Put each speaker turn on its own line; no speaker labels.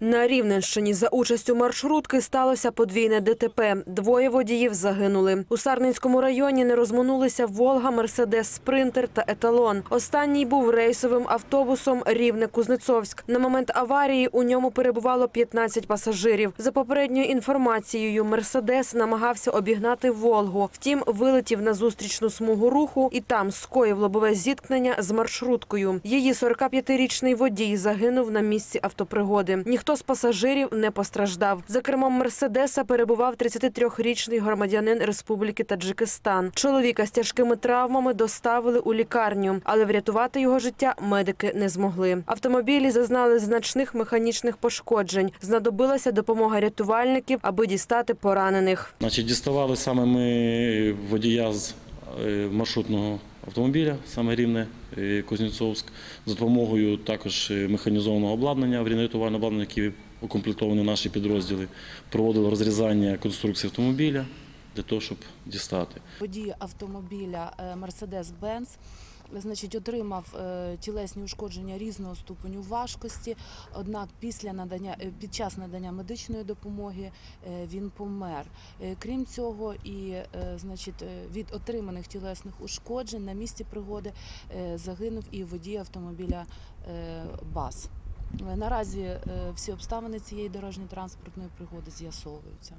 На Рівненщині за участю маршрутки сталося подвійне ДТП. Двоє водіїв загинули. У Сарненському районі не розминулися Волга, Мерседес Спринтер та Еталон. Останній був рейсовим автобусом Рівне-Кузнецовськ. На момент аварії у ньому перебувало 15 пасажирів. За попередньою інформацією, Мерседес намагався обігнати Волгу. Втім, вилетів на зустрічну смугу руху і там скоїв лобове зіткнення з маршруткою. Її 45-річний водій загинув на місці автопригоди. Ніхто з пасажирів не постраждав. За кермом Мерседеса перебував 33-річний громадянин Республіки Таджикистан. Чоловіка з тяжкими травмами доставили у лікарню, але врятувати його життя медики не змогли. Автомобілі зазнали значних механічних пошкоджень. Знадобилася допомога рятувальників, аби дістати поранених.
Значить, діставали саме ми водія з е, маршрутного автомобіля, саме Рівне, е, Кузнєцовськ, за допомогою також е, механізованого обладнання, аварійно-рятувального обладнання, які укомплектовані наші підрозділи, проводили розрізання конструкції автомобіля для того, щоб дістати.
Водій автомобіля е, Mercedes-Benz значить, отримав е, тілесні ушкодження різного ступеню важкості. Однак після надання е, під час надання медичної допомоги е, він помер. Крім цього, і значить, від отриманих тілесних ушкоджень на місці пригоди загинув і водій автомобіля БАС. Наразі всі обставини цієї дорожньо-транспортної пригоди з'ясовуються.